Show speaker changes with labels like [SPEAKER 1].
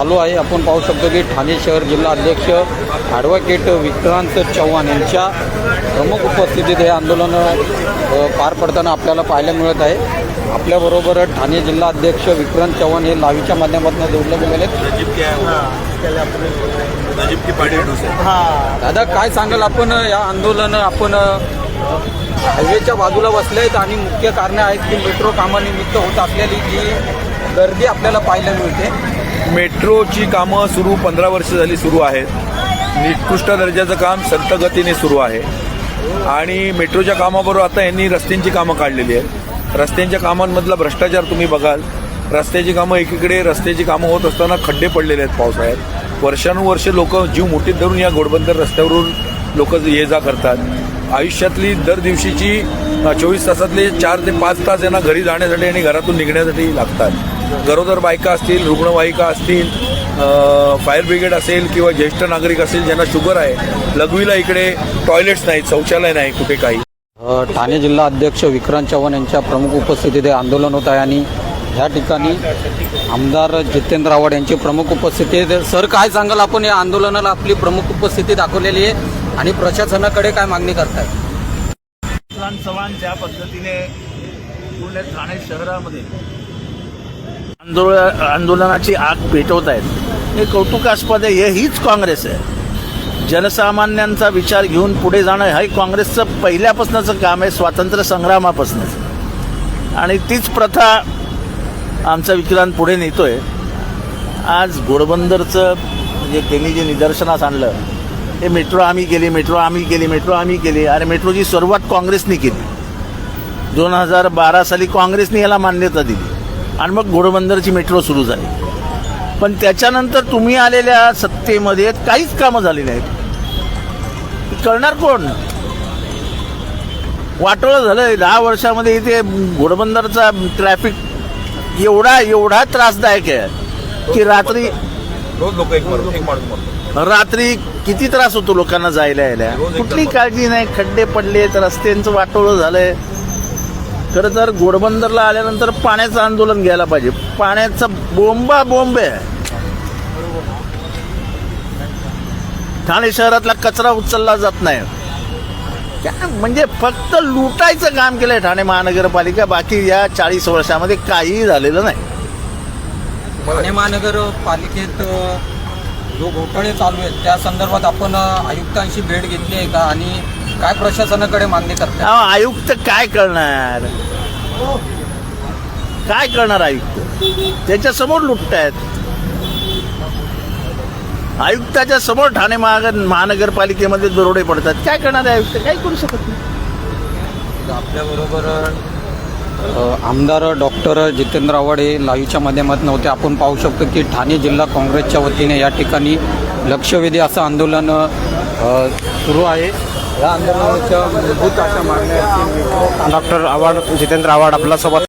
[SPEAKER 1] चालू आहे. आपण पाहू शकतो की ठाणे शहर जिल्हा अध्यक्ष ॲडव्होकेट विक्रांत चव्हाण यांच्या प्रमुख उपस्थितीत हे आंदोलन पार पडताना आपल्याला पाहायला मिळत आहे. आपल्याबरोबर ठाणे जिल्हा अध्यक्ष विक्रांत चव्हाण हे लावीच्या माध्यमातून जोडले गेलेले आहेत. दादा काय सांगाल आपण या आंदोलन आपण हायवेच्या बाजूला बसले आहेत आणि मुख्य कारणे आहेत की मेट्रो कामानिमित्त होत असलेली जी गर्दी आपल्याला पाहायला मिळते.
[SPEAKER 2] मेट्रोची कामं सुरू पंधरा वर्ष झाली सुरू आहेत. निकृष्ट दर्जाचं काम संत गतीने सुरू आहे. आणि मेट्रोच्या कामाबरोबर आता यांनी रस्त्यांची कामं काढलेली आहेत. रस्त्यांच्या कामांमधला भ्रष्टाचार तुम्ही बघाल. रस्त्याची कामं एकीकडे रस्त्याची कामं होत असताना खड्डे पडलेले आहेत पावसाळ्यात. वर्षानुवर्षे लोक जीव मुठीत धरून या घोडबंदर रस्त्यावरून लोक ये जा करतात. आयुष्यातली दर दिवशीची चोवीस तासातले चार ते पाच तास यांना घरी जाण्यासाठी आणि घरातून निघण्यासाठी लागतात. गरोदर बायका असतील रुग्णवाहिका असतील फायर ब्रिगेड असेल किंवा ज्येष्ठ नागरिक असेल ज्यांना शुगर आहे लघवीला इकडे टॉयलेट्स नाहीत शौचालय नाही कुठे काही.
[SPEAKER 1] ठाणे जिल्हा अध्यक्ष विक्रांत चव्हाण यांच्या प्रमुख उपस्थितीत हे आंदोलन होत आहे आणि या ठिकाणी आमदार जितेंद्र आव्हाड यांची प्रमुख उपस्थिती आहे सर काय सांगाल आपण? या आंदोलनाला आपली प्रमुख उपस्थिती दाखवलेली आहे आणि प्रशासनाकडे काय मागणी करताय?
[SPEAKER 3] विक्रांत चव्हाण ज्या पद्धतीने पूर्ण ठाणे शहरामध्ये आंदोलन आंदोलनाची आग पेटवत आहेत हे कौतुकास्पद आहे हे हीच काँग्रेस आहे. जनसामान्यांचा विचार घेऊन पुढे जाणं हे काँग्रेसचं पहिल्यापासूनचं काम आहे स्वातंत्र्य संग्रामापासूनच आणि तीच प्रथा आमचा विक्रांत पुढे नेतोय. आज घोडबंदरचं म्हणजे त्यांनी जे निदर्शनास आणलं हे मेट्रो आम्ही केली मेट्रो आम्ही केली मेट्रो आम्ही केली. अरे मेट्रोची सुरुवात काँग्रेसने केली. दोन हजार बारा साली काँग्रेसने याला मान्यता दिली. आणि मग घोडबंदरची मेट्रो सुरू झाली. पण त्याच्यानंतर तुम्ही आलेल्या सत्तेमध्ये काहीच कामं झाली नाहीत. कळणार कोण? वाटोळं झालंय. दहा वर्षामध्ये इथे घोडबंदरचा ट्रॅफिक एवढा एवढा त्रासदायक आहे की रात्री. रात्री किती त्रास होतो लोकांना जायला यायला? कुठली काळजी नाही. खड्डे पडलेत रस्त्यांचं वाटोळं झालंय. खरं तर घोडबंदरला आल्यानंतर पाण्याचं आंदोलन घ्यायला पाहिजे. पाण्याचा बोंबा बोंब. आहे ठाणे शहरातला कचरा उचलला जात नाही. काय? म्हणजे फक्त लुटायचं काम केलंय ठाणे महानगरपालिका. बाकी या चाळीस वर्षामध्ये काहीही झालेलं नाही.
[SPEAKER 1] ठाणे महानगरपालिकेत जो घोटाळे चालू आहेत त्या संदर्भात आपण आयुक्तांशी भेट घेतली आहे का? आणि काय प्रशासनाकडे मागणी करताय?
[SPEAKER 3] अहो, आयुक्त काय करणार? काय करणार आयुक्त? त्याच्यासमोर लुटतायत. आयुक्ताच्या समोर ठाणे महानगर महानगरपालिकेमध्ये दरोडे पडतात. काय करणार आहे आयुक्त? काय करू शकत नाही.
[SPEAKER 1] आपल्याबरोबर अ, आमदार डॉक्टर जितेंद्र आव्हाड हे लाईव्हच्या माध्यमातून होते. आपण पाहू शकतो की ठाणे जिल्हा काँग्रेसच्या वतीने या ठिकाणी लक्षवेधी असं आंदोलन सुरू आहे. या आंदोलनाच्या मूलभूत अशा मागण्या
[SPEAKER 4] डॉक्टर आव्हाड जितेंद्र आव्हाड आपल्यासोबत